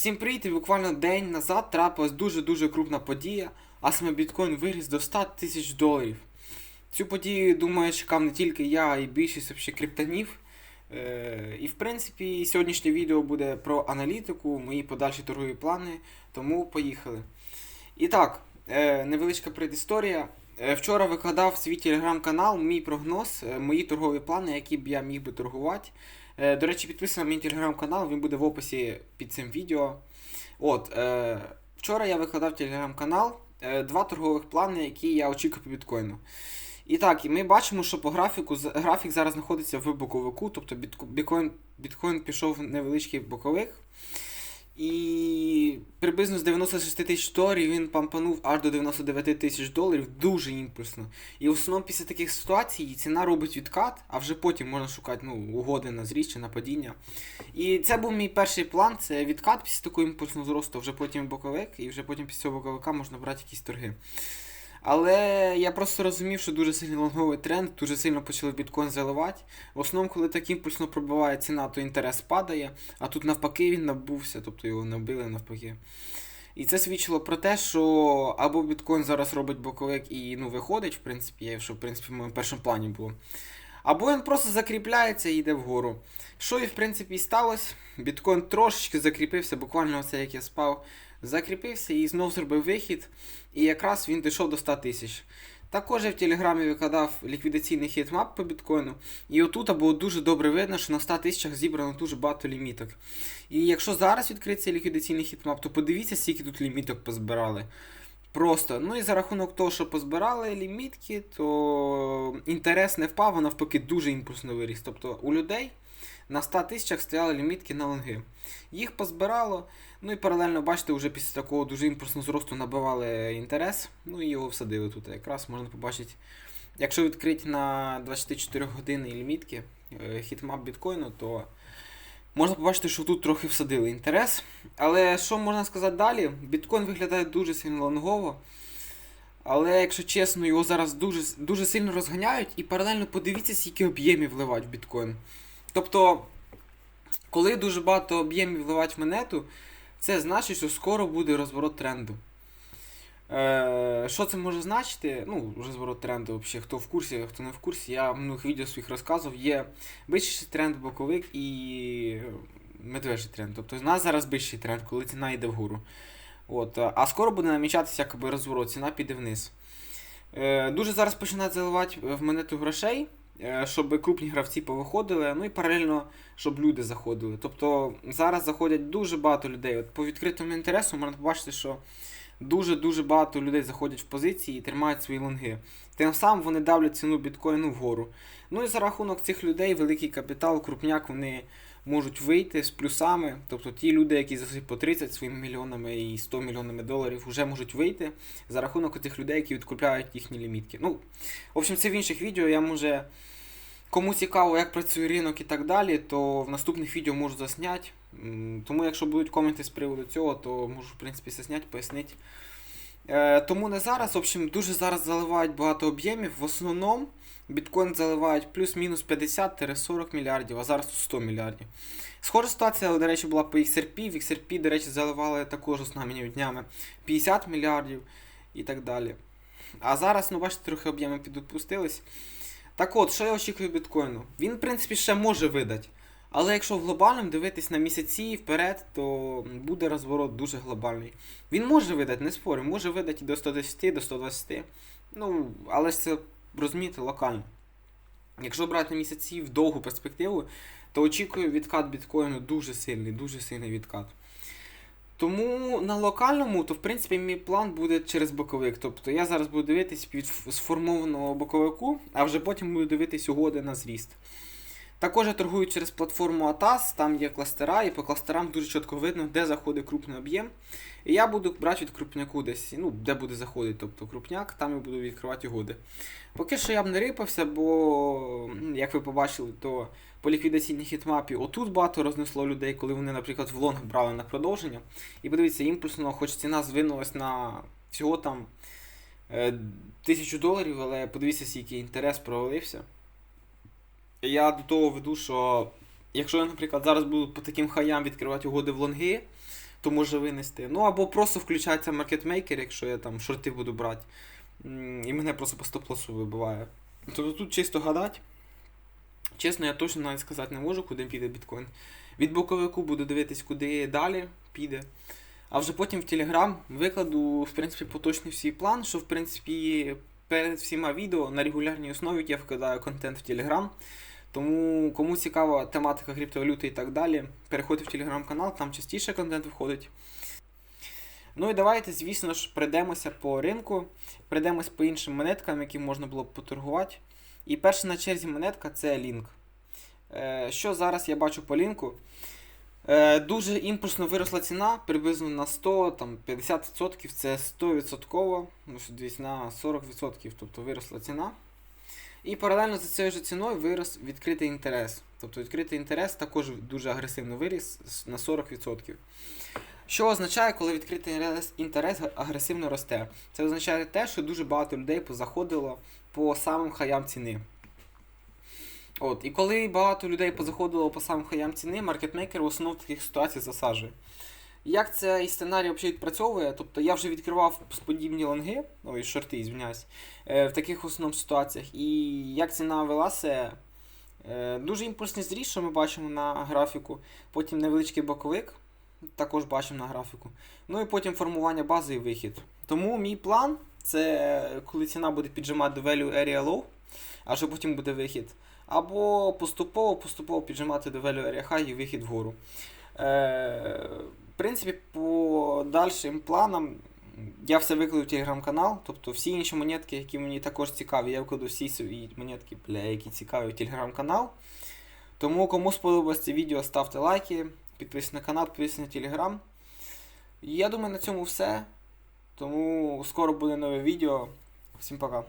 Всім привіт! І буквально день назад трапилась дуже-дуже крупна подія, а саме біткоін виріс до 100 тисяч доларів. Цю подію, думаю, чекав не тільки я, й більшість вообще криптонів. Е, і в принципі, сьогоднішнє відео буде про аналітику, мої подальші торгові плани, тому поїхали. І так, е, невеличка предісторія. Е, Вчора викладав свій телеграм-канал мій прогноз, е, мої торгові плани, які б я міг би торгувати. Е, До речі, підписано на мій телеграм-канал, він буде в описі під цим відео. От, вчора я викладав телеграм-канал, два торгових плани, які я очікую по біткоїну. І так, ми бачимо, що по графіку графік зараз знаходиться в боковику, тобто біткоін, біткоін пішов в невеличкий боковик. І приблизно з 96 тисяч доларів він пампанув аж до 99 тисяч доларів дуже імпульсно. І в основному після таких ситуацій ціна робить відкат, а вже потім можна шукати ну, угоди на зріст чи на падіння. І це був мій перший план, це відкат після такого імпульсного зросту, вже потім боковик, і вже потім після цього боковика можна брати якісь торги. Але я просто розумів, що дуже сильний лонговий тренд, дуже сильно почали біткоін заливати. В основному, коли так імпульсно пробиває ціна, то інтерес падає, а тут навпаки він набувся, тобто його набили навпаки. І це свідчило про те, що або біткоін зараз робить боковик і ну, виходить, в принципі, я- що в принципі в моєму першому плані було. Або він просто закріпляється і йде вгору. Що і в принципі і сталося. Біткоін трошечки закріпився, буквально оце як я спав, закріпився і знов зробив вихід. І якраз він дійшов до 100 тисяч. Також я в Телеграмі викладав ліквідаційний хітмап по біткоїну. І отут було дуже добре видно, що на 100 тисячах зібрано дуже багато ліміток. І якщо зараз відкриться ліквідаційний хітмап, то подивіться, скільки тут ліміток позбирали. Просто. Ну і за рахунок того, що позбирали лімітки, то інтерес не впав, а навпаки дуже імпульсно виріс. Тобто у людей на 100 тисячах стояли лімітки на лонги. Їх позбирало, ну і паралельно, бачите, вже після такого дуже імпульсного зросту набивали інтерес, ну і його всадили тут. Якраз можна побачити, якщо відкрити на 24 години лімітки е, хітмап біткоїну, то можна побачити, що тут трохи всадили інтерес. Але що можна сказати далі? Біткоін виглядає дуже сильно лонгово. Але, якщо чесно, його зараз дуже, дуже сильно розганяють і паралельно подивіться, скільки об'ємів вливають в біткоін. Тобто, коли дуже багато об'ємів вливають в монету, це значить, що скоро буде розворот тренду. Е, що це може значити? Ну, розворот тренду, взагалі, хто в курсі, хто не в курсі, я в минулих відео своїх розказував, є вищий тренд боковик і медвежий тренд. Тобто в нас зараз вищий тренд, коли ціна йде вгору. От, а скоро буде намічатися якби розворот, ціна піде вниз. Е, дуже зараз починають заливати в монету грошей, щоб крупні гравці повиходили, ну і паралельно, щоб люди заходили. Тобто зараз заходять дуже багато людей. От по відкритому інтересу можна побачити, що дуже-дуже багато людей заходять в позиції і тримають свої лонги. Тим самим вони давлять ціну біткоїну вгору. Ну і за рахунок цих людей великий капітал, крупняк, вони можуть вийти з плюсами. Тобто ті люди, які зайшли по 30 своїми мільйонами і 100 мільйонами доларів, вже можуть вийти за рахунок тих людей, які відкупляють їхні лімітки. Ну, в общем, це в інших відео. Я може. Кому цікаво, як працює ринок і так далі, то в наступних відео можу засняти. Тому, якщо будуть коменти з приводу цього, то можу, в принципі, засняти, пояснити. Е, тому не зараз. В общем, дуже зараз заливають багато об'ємів. В основному біткоін заливають плюс-мінус 50-40 мільярдів, а зараз 100 мільярдів. Схожа ситуація, до речі, була по XRP. В XRP, до речі, заливали також останніми днями 50 мільярдів і так далі. А зараз, ну бачите, трохи об'єми підопустились. Так от, що я очікую біткоїну? Він, в принципі, ще може видати. Але якщо в глобальному дивитись на місяці вперед, то буде розворот дуже глобальний. Він може видати, не спорю, може видати і до 110, до 120. Ну, але ж це розумієте локально. Якщо брати на місяці в довгу перспективу, то очікую відкат біткоїну дуже сильний, дуже сильний відкат. Тому на локальному, то в принципі мій план буде через боковик. Тобто я зараз буду дивитись від сформованого боковику, а вже потім буду дивитись угоди на зріст. Також я торгую через платформу ATAS, там є кластера, і по кластерам дуже чітко видно, де заходить крупний об'єм. І я буду брати від крупняку десь, ну, де буде заходити, тобто крупняк, там я буду відкривати угоди. Поки що я б не рипався, бо, як ви побачили, то по ліквідаційній хітмапі отут багато рознесло людей, коли вони, наприклад, в лонг брали на продовження. І подивіться, імпульсно, хоч ціна звинулась на всього там е, тисячу доларів, але подивіться, скільки інтерес провалився. Я до того веду, що якщо я, наприклад, зараз буду по таким хаям відкривати угоди в лонги, то може винести. Ну або просто включається маркетмейкер, якщо я там шорти буду брати. І мене просто по стоп-лосу вибиває. Тобто тут чисто гадать. Чесно, я точно навіть сказати не можу, куди піде біткоін. Від боковику буду дивитись, куди далі піде. А вже потім в Telegram викладу, в принципі, поточний свій план, що в принципі перед всіма відео на регулярній основі я вкладаю контент в Telegram. Тому кому цікава тематика криптовалюти і так далі, переходьте в телеграм-канал, там частіше контент виходить. Ну і давайте, звісно ж, пройдемося по ринку, пройдемось по іншим монеткам, які можна було б поторгувати. І перша на черзі монетка це Link. Е, що зараз я бачу по лінку? Е, дуже імпульсно виросла ціна, приблизно на 100, там 50%, це 100%, ну, десь на 40%, тобто виросла ціна. І паралельно за цією ж ціною вирос відкритий інтерес. Тобто відкритий інтерес також дуже агресивно виріс на 40%. Що означає, коли відкритий інтерес- інтерес агресивно росте? Це означає те, що дуже багато людей позаходило по самим хаям ціни. От, і коли багато людей позаходило по самим хаям ціни, маркетмейкер в основному таких ситуаціях засаджує. Як цей сценарій взагалі відпрацьовує? Тобто я вже відкривав подібні лонги, ой, шорти, звиняюсь, е, в таких в основному ситуаціях. І як ціна велася, е, дуже імпульсний зріст, що ми бачимо на графіку. Потім невеличкий боковик, також бачимо на графіку. Ну і потім формування бази і вихід. Тому мій план це коли ціна буде піджимати до value area low, а вже потім буде вихід. Або поступово поступово піджимати до value area high і вихід вгору. Принципі, по дальшим планам я все викладу в телеграм-канал. Тобто всі інші монетки, які мені також цікаві, я викладу всі свої монетки, бля, які цікаві в телеграм-канал. Тому кому сподобалось це відео, ставте лайки, підписуйтесь на канал, підписуйтесь на телеграм. Я думаю, на цьому все. Тому скоро буде нове відео. Всім пока.